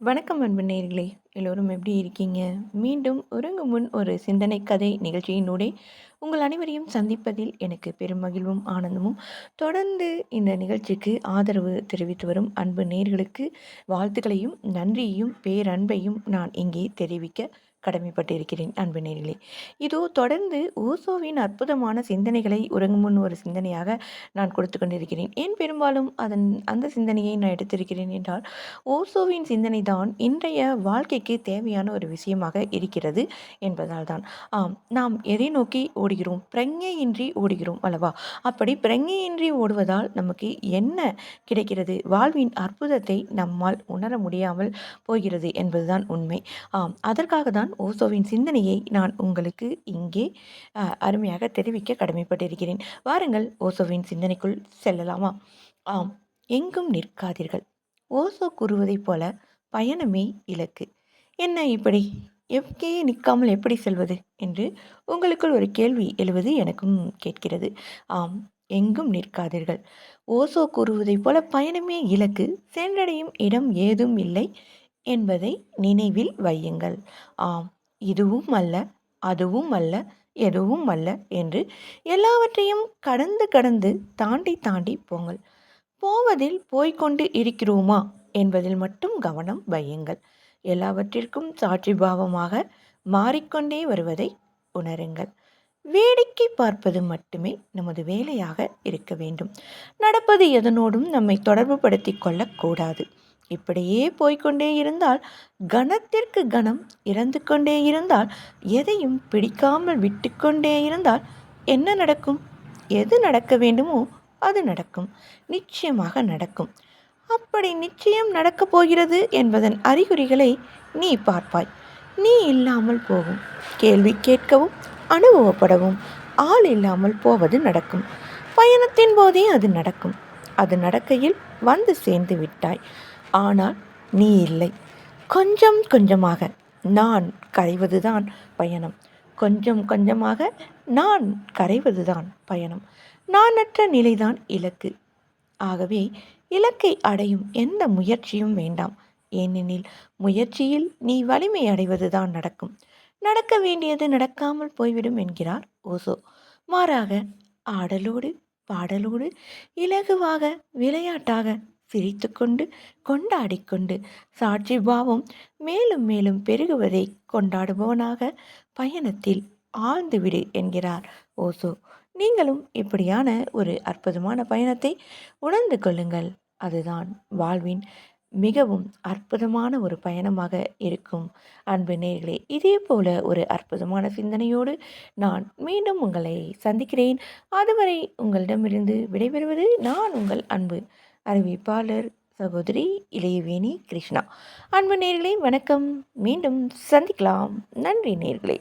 வணக்கம் அன்பு நேர்களே எல்லோரும் எப்படி இருக்கீங்க? மீண்டும் உறங்கு முன் ஒரு சிந்தனை கதை நிகழ்ச்சியினூடே உங்கள் அனைவரையும் சந்திப்பதில் எனக்கு பெரும் மகிழ்வும் ஆனந்தமும். தொடர்ந்து இந்த நிகழ்ச்சிக்கு ஆதரவு தெரிவித்து வரும் அன்பு நேர்களுக்கு வாழ்த்துக்களையும் நன்றியையும் பேரன்பையும் நான் இங்கே தெரிவிக்க கடமைப்பட்டிருக்கிறேன் அன்பு நேரிலே இதோ தொடர்ந்து ஓசோவின் அற்புதமான சிந்தனைகளை உறங்கும் முன் ஒரு சிந்தனையாக நான் கொடுத்து கொண்டிருக்கிறேன். ஏன் பெரும்பாலும் அதன் அந்த சிந்தனையை நான் எடுத்திருக்கிறேன் என்றால் ஓசோவின் சிந்தனை தான் இன்றைய வாழ்க்கைக்கு தேவையான ஒரு விஷயமாக இருக்கிறது என்பதால் தான். ஆம் நாம் எதை நோக்கி ஓடுகிறோம்? பிரங்கையின்றி ஓடுகிறோம் அல்லவா? அப்படி பிரங்கையின்றி ஓடுவதால் நமக்கு என்ன கிடைக்கிறது? வாழ்வின் அற்புதத்தை நம்மால் உணர முடியாமல் போகிறது என்பதுதான் உண்மை. ஆம் அதற்காக தான் ஓசோவின் சிந்தனையை நான் உங்களுக்கு இங்கே அருமையாக தெரிவிக்க கடமைப்பட்டிருக்கிறேன். வாருங்கள் ஓசோவின் சிந்தனைக்குள் செல்லலாமா? ஆம் எங்கும் நிற்காதீர்கள். ஓசோ கூறுவதைப் போல பயணமே இலக்கு. என்ன இப்படி? எங்கேயே நிற்காமல் எப்படி செல்வது? என்று உங்களுக்குள் ஒரு கேள்வி எழுவது எனக்கும் கேட்கிறது. ஆம் எங்கும் நிற்காதீர்கள். ஓசோ கூறுவதைப் போல பயணமே இலக்கு. சென்றடையும் இடம் ஏதும் இல்லை. என்பதை நினைவில் வையுங்கள். ஆம் இதுவும் அல்ல அதுவும் அல்ல எதுவும் அல்ல என்று எல்லாவற்றையும் கடந்து கடந்து தாண்டி தாண்டி போங்கள். போவதில் போய்கொண்டு இருக்கிறோமா என்பதில் மட்டும் கவனம் வையுங்கள். எல்லாவற்றிற்கும் சாட்சி பாவமாக மாறிக்கொண்டே வருவதை உணருங்கள். வேடிக்கை பார்ப்பது மட்டுமே நமது வேலையாக இருக்க வேண்டும். நடப்பது எதனோடும் நம்மை தொடர்பு படுத்தி கொள்ளக்கூடாது இப்படியே போய்கொண்டே இருந்தால் கணத்திற்கு கணம் இறந்து கொண்டே இருந்தால் எதையும் பிடிக்காமல் விட்டுக்கொண்டே இருந்தால் என்ன நடக்கும்? எது நடக்க வேண்டுமோ அது நடக்கும். நிச்சயமாக நடக்கும். அப்படி நிச்சயம் நடக்கப் போகிறது என்பதன் அறிகுறிகளை நீ பார்ப்பாய். நீ இல்லாமல் போகும். கேள்வி கேட்கவும் அனுபவப்படவும். ஆள் இல்லாமல் போவது நடக்கும். பயணத்தின் போதே அது நடக்கும். அது நடக்கையில் வந்து சேர்ந்து விட்டாய். ஆனால் நீ இல்லை. கொஞ்சம் கொஞ்சமாக நான் கரைவதுதான் பயணம். கொஞ்சம் கொஞ்சமாக நான் கரைவதுதான் பயணம். நானற்ற நிலைதான் இலக்கு. ஆகவே இலக்கை அடையும் எந்த முயற்சியும் வேண்டாம். ஏனெனில் முயற்சியில் நீ வலிமை அடைவதுதான் நடக்கும். நடக்க வேண்டியது நடக்காமல் போய்விடும் என்கிறார் ஓசோ. மாறாக ஆடலோடு பாடலோடு இலகுவாக விளையாட்டாக சிரித்துக்கொண்டு கொண்டாடிக்கொண்டு சாட்சி பாவம் மேலும் மேலும் பெருகுவதை கொண்டாடுபவனாக பயணத்தில் ஆழ்ந்துவிடு என்கிறார் ஓசோ. நீங்களும் இப்படியான ஒரு அற்புதமான பயணத்தை உணர்ந்து கொள்ளுங்கள். அதுதான் வாழ்வின் மிகவும் அற்புதமான ஒரு பயணமாக இருக்கும். அன்பு நேர்களே இதே போல ஒரு அற்புதமான சிந்தனையோடு நான் மீண்டும் உங்களை சந்திக்கிறேன். அதுவரை உங்களிடமிருந்து விடைபெறுவது நான் உங்கள் அன்பு அறிவிப்பாளர் சகோதரி இளையவேணி கிருஷ்ணா. அன்பு நேர்களே வணக்கம். மீண்டும் சந்திக்கலாம். நன்றி நேர்களே.